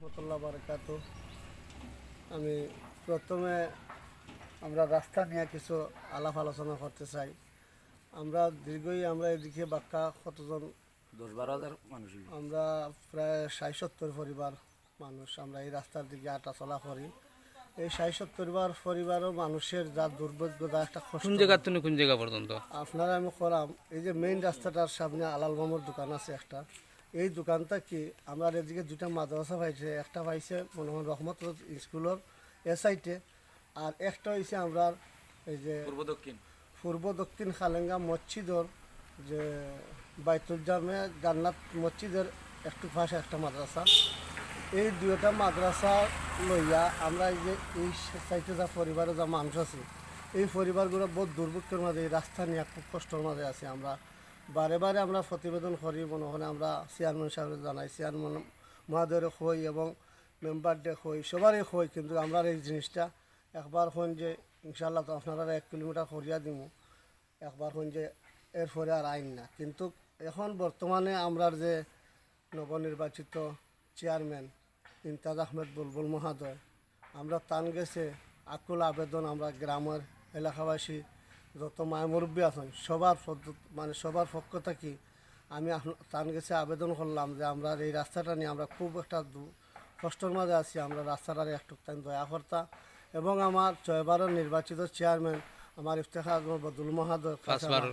রহমতুল্লাহ বারকাত। আমি প্রথমে আমরা রাস্তা নিয়ে কিছু আলাপ আলোচনা করতে চাই। আমরা দীর্ঘই আমরা এদিকে বাক্কা কতজন? দশ বারো হাজার মানুষ। আমরা প্রায় ষাট সত্তর পরিবার মানুষ। আমরা এই রাস্তার দিকে আটা চলা করি। এই ষাট সত্তর বার পরিবারও মানুষের যা দুর্ভাগ্য যা একটা কোন জায়গা থেকে কোন জায়গা পর্যন্ত? আপনারা আমি করাম এই যে মেইন রাস্তাটার সামনে আলাল মামুর দোকান আছে একটা। এই দোকানটা কি? আমরা এদিকে দুটা মাদ্রাসা পাইছে একটা পাইছে মনে হয় রহমত স্কুলের এ সাইডে আর একটা হয়েছে আমরা এই যে পূর্ব দক্ষিণ। পূর্ব দক্ষিণ খালেঙ্গা মসজিদর যে বাইতুল জামে জান্নাত মসজিদের একটু পাশে একটা মাদ্রাসা। এই দুইটা মাদ্রাসা লইয়া আমরা এই যে এই সাইটে যা পরিবারে যা মানুষ আছে এই পরিবারগুলো বহুত দুর্ভিক্ষের মাঝে এই রাস্তা নিয়ে খুব কষ্টের মাঝে আছি আমরা। বারে বারে আমরা প্রতিবেদন করি মনে আমরা চেয়ারম্যান সাহেবের জানাই, চেয়ারম্যান মহাদয়ের হই এবং মেম্বারদের হই সবারই হই কিন্তু আমরা এই জিনিসটা একবার হন যে ইনশাল্লাহ তো আপনারা এক কিলোমিটার করিয়া দিব একবার হন যে এরপরে আর আইন না। কিন্তু এখন বর্তমানে আমরার যে নবনির্বাচিত চেয়ারম্যান ইমতাজ আহমেদ বুলবুল মহাদয়, আমরা তান গেছে আকুল আবেদন আমরা গ্রামের এলাকাবাসী যত মায় মুরব্বী আছেন সবার মানে সবার পক্ষ থেকে আমি তান গেছে আবেদন করলাম যে আমরা এই রাস্তাটা নিয়ে আমরা খুব একটা কষ্টের মাঝে আছি আমরা রাস্তাটার একটু তাই দয়া কর্তা এবং আমার ছয়বারের নির্বাচিত চেয়ারম্যান আমার ইফতেখার বদুল বারো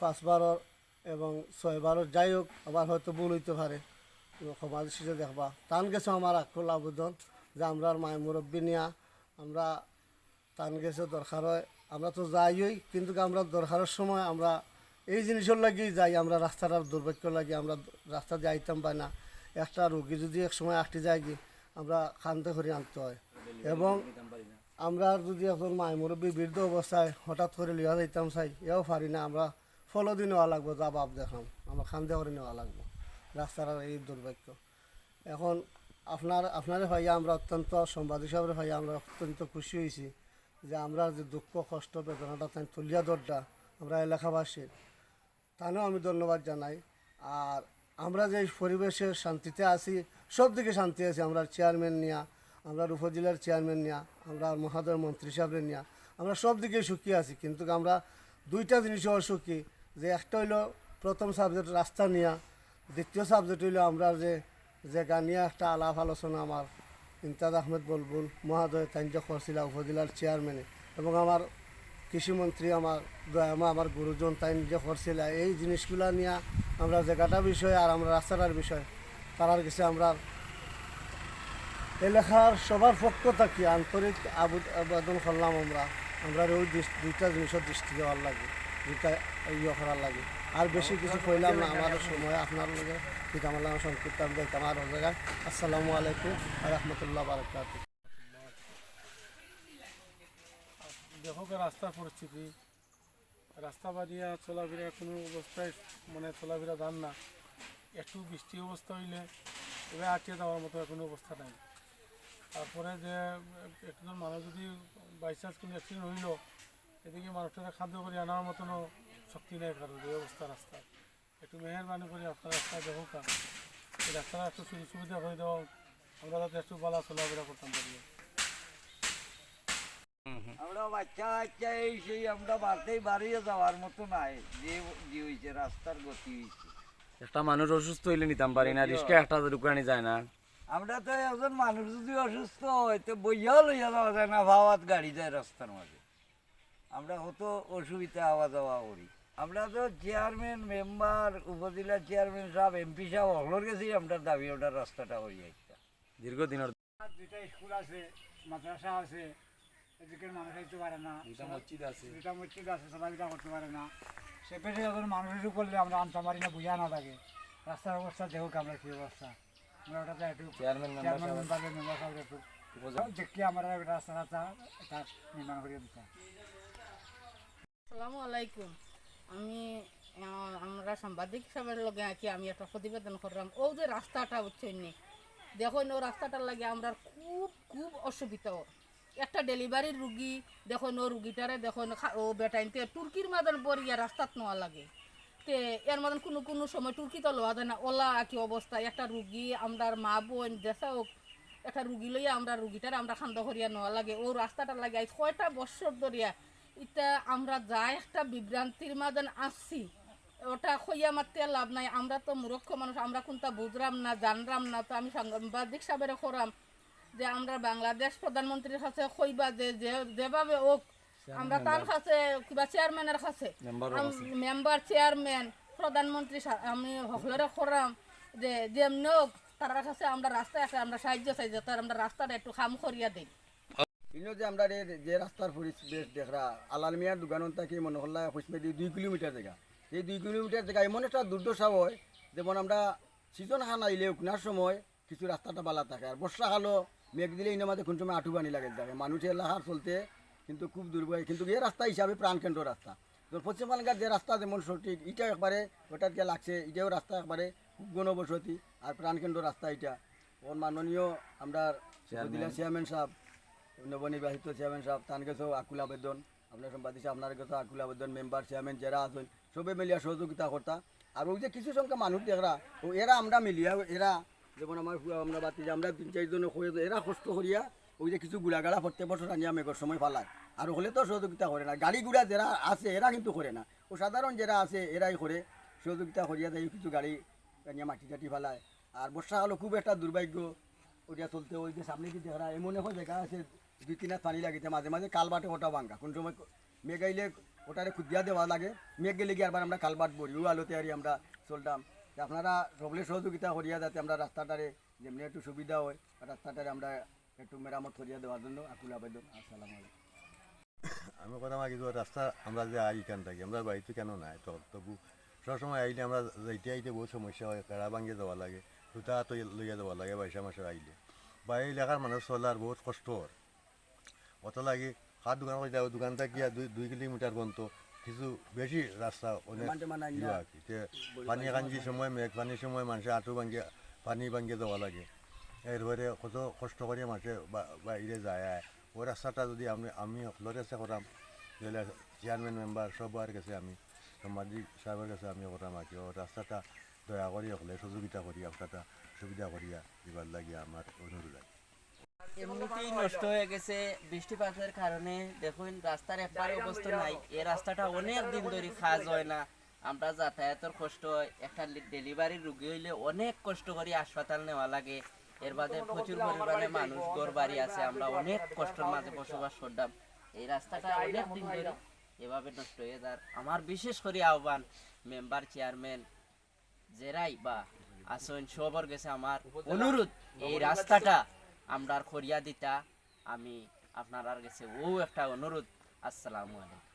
পাঁচবারর এবং ছয়বারর যাই হোক আবার হয়তো ভুল হইতে পারে। সমাজ শিশু দেখবা। তান গেছে আমার আকুল আবেদন যে আমরা মায়ের মুরব্বী নিয়া আমরা তান গেছে দরকার হয় আমরা তো যাইই, কিন্তু আমরা দরকারের সময় আমরা এই জিনিসের লাগেই যাই, আমরা রাস্তাটার দুর্ভাগ্য লাগে আমরা রাস্তা দিয়ে আইতাম পাই না। একটা রোগী যদি এক সময় আটটি যায় কি আমরা খানতে করে আনতে হয়। এবং আমরা যদি এখন মায় মুরব্বী বৃদ্ধ অবস্থায় হঠাৎ করে লিয়া যাইতাম চাই এও পারি না, আমরা ফলো দিয়ে নেওয়া লাগবো, যা বাপ দেখাম, আমরা খান্দে করে নেওয়া লাগবো রাস্তার এই দুর্ভাগ্য। এখন আপনার আপনার ভাইয়া আমরা অত্যন্ত সম্বাদ হিসাবে ভাইয়া আমরা অত্যন্ত খুশি হয়েছি যে আমরা যে দুঃখ, কষ্ট, বেদনাটা তাই তুলিয়া দরটা আমরা এলাকাবাসীর তাহলেও আমি ধন্যবাদ জানাই। আর আমরা যে পরিবেশের শান্তিতে আছি, সব দিকে শান্তি আছি, আমরা চেয়ারম্যান নিয়া, আমরা উপজেলার চেয়ারম্যান নিয়া, আমরা মহাদয় মন্ত্রী সাহেবের নিয়া, আমরা সব দিকে সুখী আছি। কিন্তু আমরা দুইটা জিনিসও অসুখী, যে একটা হইল প্রথম সাবজেক্ট রাস্তা নিয়া, দ্বিতীয় সাবজেক্ট হইল আমরা যে যে গানিয়া একটা আলাপ আলোচনা আমার ইমতাজ আহমেদ বলবুল মহাদয় তাঞ্জ করছিল উপজেলার চেয়ারম্যানে এবং আমার কৃষিমন্ত্রী আমার আমার গুরুজন তাই নিজে করছিল এই জিনিসগুলা নিয়ে আমরা জায়গাটা বিষয় আর আমরা রাস্তাটার বিষয়, তারার কাছে আমরা এলাকার সবার পক্ষ থাকি, আন্তরিক আবু- আবেদন করলাম আমরা। আমরা ওই দুইটা জিনিসের দৃষ্টি দেওয়ার লাগে, দুইটা ইয়ে করার লাগে। আর বেশি কিছু কইলাম না আমার সময়, আপনার লগে পিতামাল্লাহ সংক্ষিপ্ত আমি দেখতাম আর জায়গায় আসসালামু আলাইকুম আর রহমতুল্লাহ বারকাত দেখো রাস্তার পরিস্থিতি। রাস্তা বাদিয়া চলাফেরা কোনো অবস্থায় মানে চলাফেরা যান না। একটু বৃষ্টি অবস্থা হইলে এবার আটকে যাওয়ার মতো কোনো অবস্থা নাই। তারপরে যে একজন মানুষ যদি বাইচান্স কোনো অ্যাক্সিডেন্ট হইল, এদিকে মানুষটাকে খাদ্য করে আনার মতনও শক্তি নেই কারণ এই অবস্থা রাস্তা একটু মেহরবানি করে আপনার রাস্তা দেখো কা এই রাস্তাটা একটু সুযোগ সুবিধা করে দেওয়া আমরা যাতে একটু বলা চলাফেরা করতাম পারি আমরা বাচ্চা বাচ্চা এই সেই আমরা বাড়তেই বাড়িয়ে যাওয়ার মতো নাই। যে যে হয়েছে রাস্তার গতি হয়েছে। একটা মানুষ অসুস্থ হইলে নিতাম পারি না রিস্কে একটা দোকানে যায় না। আমরা তো একজন মানুষ যদি অসুস্থ হয় তো বইয়াও লইয়া যাওয়া যায় না ভাওয়াত গাড়ি যায় রাস্তার মাঝে। আমরা হতো অসুবিধা আওয়া যাওয়া করি। আমরা তো চেয়ারম্যান মেম্বার উপজেলা চেয়ারম্যান সাহেব এমপি সাহেব অগলোর গেছি আমরা দাবি ওটার রাস্তাটা হয়ে যাইতা দীর্ঘদিনের দুইটা স্কুল আছে মাদ্রাসা আছে এদিকের মানুষ আইতে পারে না। মসজিদ আছে। দুইটা মসজিদ আছে চলাফেরা করতে পারে না। সে পেটে যখন মানুষের করলে আমরা আনতে পারি না বুঝা না থাকে রাস্তার অবস্থা দেখুক আমরা কি অবস্থা। আমরা ওটাতে একটু চেয়ারম্যান মেম্বার মেম্বারের মেম্বার সাহেব একটু দেখি আমরা রাস্তা রাস্তা এটা নির্মাণ করে দিতে। আসসালামু আলাইকুম। আমি আমরা সাংবাদিক হিসাবের লগে আঁকি আমি একটা প্রতিবেদন করলাম। ও যে রাস্তাটা নি? দেখুন ও রাস্তাটার লাগে আমরা খুব খুব অসুবিধা। একটা ডেলিভারির রুগী দেখুন ও রুগীটারে দেখুন ও বেটাইনতে তুর্কির মাদান পরিয়া রাস্তাত নেওয়া লাগে। তে এর মতন কোনো কোনো সময় টুরকি তো লওয়া যায় না। ওলা কি অবস্থা? একটা রুগী আমরা মা বোন দেশা হোক একটা রুগী লইয়া আমরা, রুগীটার আমরা খান্দ করিয়া নেওয়া লাগে। ও রাস্তাটা লাগে কয়টা বছর ধরিয়া এটা আমরা যা একটা বিভ্রান্তির মাঝে আসছি ওটা খইয়া মারতে লাভ নাই। আমরা তো মূর্খ মানুষ আমরা কোনটা বুঝরাম না জানরাম না। তো আমি সাংবাদিক সাহেবের খরাম যে আমরা বাংলাদেশ প্রধানমন্ত্রীর কাছে কইবা যে যে- যেভাবে হোক আমরা তার কাছে কিবা চেয়ারম্যানের কাছে মেম্বার চেয়ারম্যান প্রধানমন্ত্রী আমি সকলের খরাম যে যেমনি হোক তার কাছে আমরা রাস্তায় আছে আমরা সাহায্য চাই যাতে আমরা রাস্তাটা একটু খাম করিয়া দিই। ইনো যে আমরা যে রাস্তার পরিবেশ দেখরা আলাল মিয়ার দোকানত থাকি মনে হল্লা খুশমেদি দুই কিলোমিটার জায়গা। এই দুই কিলোমিটার জায়গা এমন একটা দুর্দশা হয় যেমন আমরা সিজন খান আইলে উকনার সময় কিছু রাস্তাটা বালা থাকে আর বর্ষা বর্ষাকালও মেঘ দিলে ইনো মাঝে কোন সময় আটু বানি লাগে থাকে মানুষের লাহার চলতে কিন্তু খুব দুর্বল কিন্তু এই রাস্তা হিসাবে প্রাণকেন্দ্র রাস্তা। তো পশ্চিম যে রাস্তা যেমন সঠিক এটাও একবারে ওটার যে লাগছে এটাও রাস্তা একবারে খুব গণবসতি আর প্রাণকেন্দ্র রাস্তা এটা। ওর মাননীয় আমরা চেয়ারম্যান সাহেব নবনির্বাচিত চেয়ারম্যান সাহেব তান গেছেও আকুল আবেদন। আপনার সম্পাদিক আপনার কাছে আকুল আবেদন, মেম্বার চেয়ারম্যান যারা আছেন, সবে মিলিয়া সহযোগিতা করতা। আর ওই যে কিছু সংখ্যা মানুষ দেখরা, ও এরা আমরা মিলিয়া, এরা যেমন আমার আমরা বাতি আমরা তিন চারজন হয়ে এরা কষ্ট করিয়া ওই যে কিছু গুড়াগাড়া প্রত্যেক বছর আনিয়া মেঘর সময় ফালায় আর হলে তো সহযোগিতা করে না। গাড়ি গুড়া যারা আছে, এরা কিন্তু করে না। ও সাধারণ যারা আছে, এরাই করে সহযোগিতা করিয়া দেয় কিছু গাড়ি আনিয়া মাটি টাটি ফালায়। আর বর্ষাকালও খুব একটা দুর্ভাগ্য ওইটা চলতে ওই যে সামনে কি দেখা এমন এখন জায়গা আছে দুই হাত পানি লাগিতে মাঝে মাঝে কালবাটে ওটা ভাঙ্গা। কোন সময় মেঘ আইলে ওটারে খুদিয়া দেওয়া লাগে। মেঘ গেলে গিয়ে আবার আমরা কালবাট বলি ও আলোতে আরি আমরা চলতাম। আপনারা সকলে সহযোগিতা করিয়া যাতে আমরা রাস্তাটারে যেমনি একটু সুবিধা হয়, রাস্তাটারে আমরা একটু মেরামত করিয়া দেওয়ার জন্য আকুল আবেদন। আসসালামু আমি কথা তো রাস্তা আমরা যে আই কেন থাকি, আমরা বাড়িতে কেন নাই? তো তবু সবসময় আইলে আমরা যাইতে আইতে বহুত সমস্যা হয়, কেড়া ভাঙিয়ে যাওয়া লাগে সুতা তো লইয়া যাওয়া লাগে, বাইশা মাসে আইলে। বা এই এলাকার মানুষ চলার বহুত কষ্ট হয়। অত লাগে হাত দোকান করে যাও দোকান থেকে দুই দুই কিলোমিটার পর্যন্ত কিছু বেশি রাস্তা অনেক মান ইয়ে আর কি পানি কাঞ্জির সময় মেঘ পানির সময় মানুষের আঁটু ভাঙিয়ে পানি ভাঙিয়ে যাওয়া লাগে। এরপরে কত কষ্ট করে মানুষে বাইরে যায়। ওই রাস্তাটা যদি আমি আমি লড়েছে করাম তাহলে চেয়ারম্যান মেম্বার সবার কাছে আমি সাংবাদিক সাহেবের কাছে আমি করাম আর কি। ও রাস্তাটা দয়া করি হলে সহযোগিতা করি আপনারা সুবিধা করিয়া দিবার লাগিয়া আমার অনুরোধ আছে এমনিতেই নষ্ট হয়ে গেছে বৃষ্টিপাতের কারণে। দেখুন, রাস্তার অবস্থা নাই। এই রাস্তাটা অনেক দিন ধরে হয় না। আমরা যাতায়াতের কষ্ট একটা ডেলিভারি রুগী হইলে অনেক কষ্ট করে হাসপাতাল নেওয়া লাগে। এর বাদে প্রচুর পরিমাণে মানুষ বাড়ি আছে। আমরা অনেক কষ্টের মাঝে বসবাস এই রাস্তাটা অনেক দিন ধরে এভাবে নষ্ট হয়ে যার। আমার বিশেষ করে আহ্বান, মেম্বার চেয়ারম্যান, জেরাই বা আসন সবর গেছে আমার। অনুরোধ, এই রাস্তাটা আমরা খরিয়া দিতা। আমি আপনার আর গেছে ও একটা অনুরোধ। আসসালামু আলাইকুম।